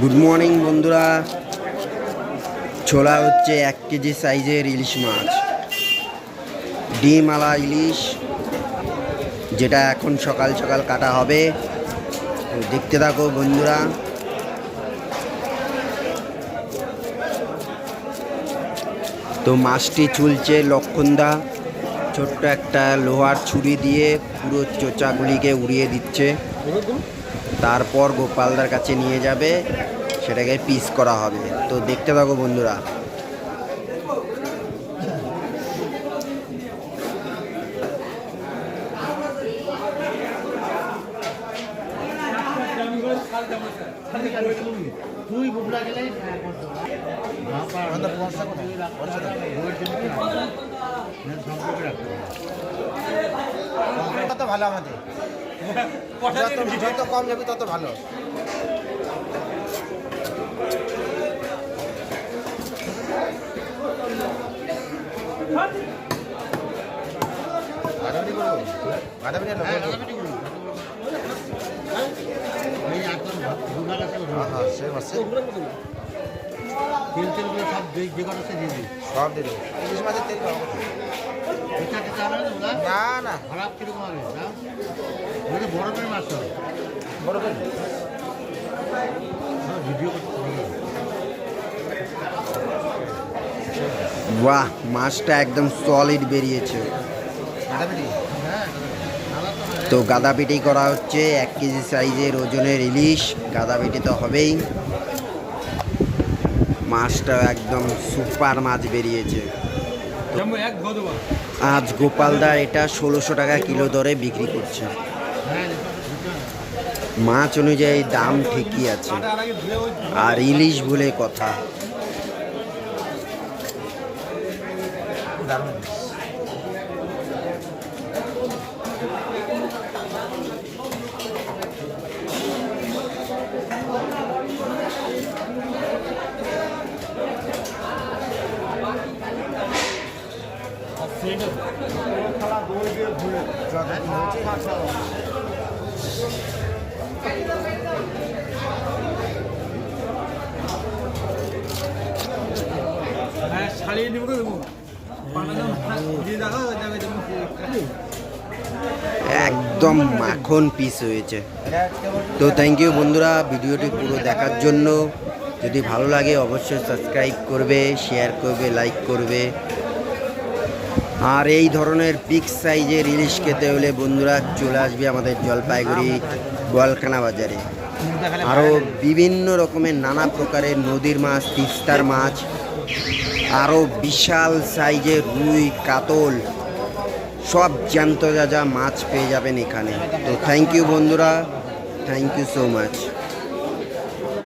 Good morning বন্ধুরা। ছোলা হচ্ছে এক কেজি সাইজের ইলিশ মাছ। ডিমালা ইলিশ, যেটা এখন সকাল সকাল কাটা হবে। দেখতে থাকো, বন্ধুরা। তো মাছটি চুলছে লক্ষণদা। ছোট্ট একটা লোহার ছুরি দিয়ে পুরো চোচাগুলিকে উড়িয়ে দিচ্ছে। তারপর গোপালদার কাছে নিয়ে যাবে, সেটাকে পিস করা হবে। তো দেখতে থাকো বন্ধুরা। ভালো আমাদের। যত কম যাবে তত ভালো। গাদাবিটি করব? তেল তেল সব যে কটা সে দিয়ে দিই। সব দিয়ে দেবো। ইলিশ মাছের তেল না? না না। খারাপ কীরকম হবে? না? করে মাছ হবে। বাহ মাছটা একদম সলিড বেরিয়েছে। হ্যাঁ তো। তো গাদাপিটি করা হচ্ছে এক কেজি সাইজের ওজনের ইলিশ। গাদাপিটি তো হবেই। মাছটা একদম সুপার মাছ বেরিয়েছে। আজ গোপালদা এটা ষোলোশো টাকা কিলো দরে বিক্রি করছে। মাছ অনুযায়ী দাম ঠিকই আছে। আর ইলিশ বলে কথা। তো দেবো। একদম মাখন পিস হয়েছে। তো থ্যাংক ইউ বন্ধুরা, ভিডিওটি পুরো দেখার জন্য। যদি ভালো লাগে অবশ্যই সাবস্ক্রাইব করবে শেয়ার করবে লাইক করবে। আর এই ধরনের পিক সাইজের ইলিশ খেতে হলে বন্ধুরা চলে আসবে আমাদের জলপাইগুড়ি গোয়ালখানা বাজারে। আরও বিভিন্ন রকমের নানা প্রকারের নদীর মাছ, তিস্তার মাছ। আরও বিশাল সাইজের রুই, কাতল, সব জ্যান্ত যা যা মাছ পেয়ে যাবেন এখানে। তো থ্যাংক ইউ বন্ধুরা থ্যাংক ইউ সো মাচ